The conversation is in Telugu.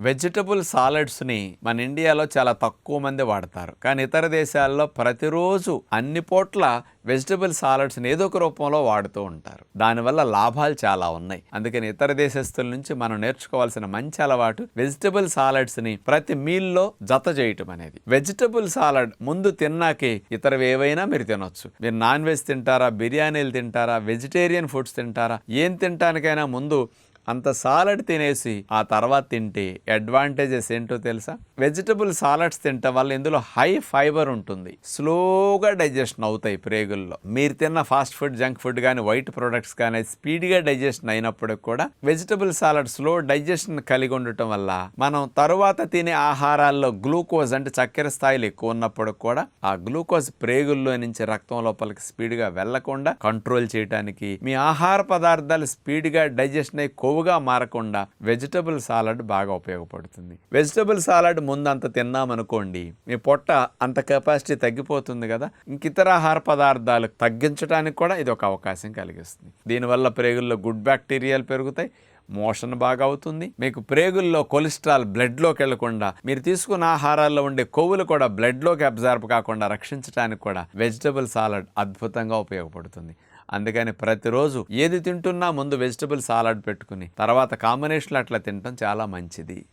వెజిటబుల్ సాలడ్స్ని మన ఇండియాలో చాలా తక్కువ మంది వాడతారు. కానీ ఇతర దేశాల్లో ప్రతిరోజు అన్ని పూట్ల వెజిటబుల్ సాలడ్స్ని ఏదో ఒక రూపంలో వాడుతూ ఉంటారు. దానివల్ల లాభాలు చాలా ఉన్నాయి. అందుకని ఇతర దేశస్తుల నుంచి మనం నేర్చుకోవాల్సిన మంచి అలవాటు వెజిటబుల్ సాలడ్స్ని ప్రతి మీల్లో జత చేయటం అనేది. వెజిటబుల్ సాలడ్ ముందు తిన్నాకే ఇతరవి ఏవైనా మీరు తినొచ్చు. మీరు నాన్ వెజ్ తింటారా? బిర్యానీలు తింటారా? వెజిటేరియన్ ఫుడ్స్ తింటారా? ఏం తినటానికైనా ముందు అంత సాలడ్ తినేసి ఆ తర్వాత తింటే అడ్వాంటేజెస్ ఏంటో తెలుసా? వెజిటబుల్ సాలడ్స్ తినటం వల్ల ఇందులో హై ఫైబర్ ఉంటుంది. స్లోగా డైజెషన్ అవుతాయి ప్రేగుల్లో. మీరు తిన్న ఫాస్ట్ ఫుడ్ జంక్ ఫుడ్ కానీ వైట్ ప్రొడక్ట్స్ కానీ స్పీడ్గా డైజెషన్ అయినప్పటికి కూడా వెజిటబుల్ సాలడ్ స్లో డైజెషన్ కలిగి ఉండటం వల్ల మనం తరువాత తినే ఆహారాల్లో గ్లూకోజ్ అంటే చక్కెర స్థాయిలు ఎక్కువ ఉన్నప్పుడు కూడా ఆ గ్లూకోజ్ ప్రేగుల్లో నుంచి రక్తం లోపలికి స్పీడ్గా వెళ్ళకుండా కంట్రోల్ చేయడానికి మీ ఆహార పదార్థాలు స్పీడ్గా డైజెషన్ అయి కొవ్వుగా మారకుండా వెజిటబుల్ సాలడ్ బాగా ఉపయోగపడుతుంది. వెజిటబుల్ సాలడ్ ముందు అంత తిన్నామనుకోండి మీ పొట్ట అంత కెపాసిటీ తగ్గిపోతుంది కదా. ఇంక ఇతర ఆహార పదార్థాలు తగ్గించడానికి కూడా ఇది ఒక అవకాశం కలిగిస్తుంది. దీనివల్ల ప్రేగుల్లో గుడ్ బ్యాక్టీరియాలు పెరుగుతాయి మోషన్ బాగా అవుతుంది. మీకు ప్రేగుల్లో కొలెస్ట్రాల్ బ్లడ్లోకి వెళ్ళకుండా మీరు తీసుకున్న ఆహారాల్లో ఉండే కొవ్వులు కూడా బ్లడ్లోకి అబ్జార్బ్ కాకుండా రక్షించడానికి కూడా వెజిటబుల్ సాలడ్ అద్భుతంగా ఉపయోగపడుతుంది. అందుకని ప్రతిరోజు ఏది తింటున్నా ముందు వెజిటబుల్ సాలడ్ పెట్టుకుని తర్వాత కాంబినేషన్లు అట్లా తినటం చాలా మంచిది.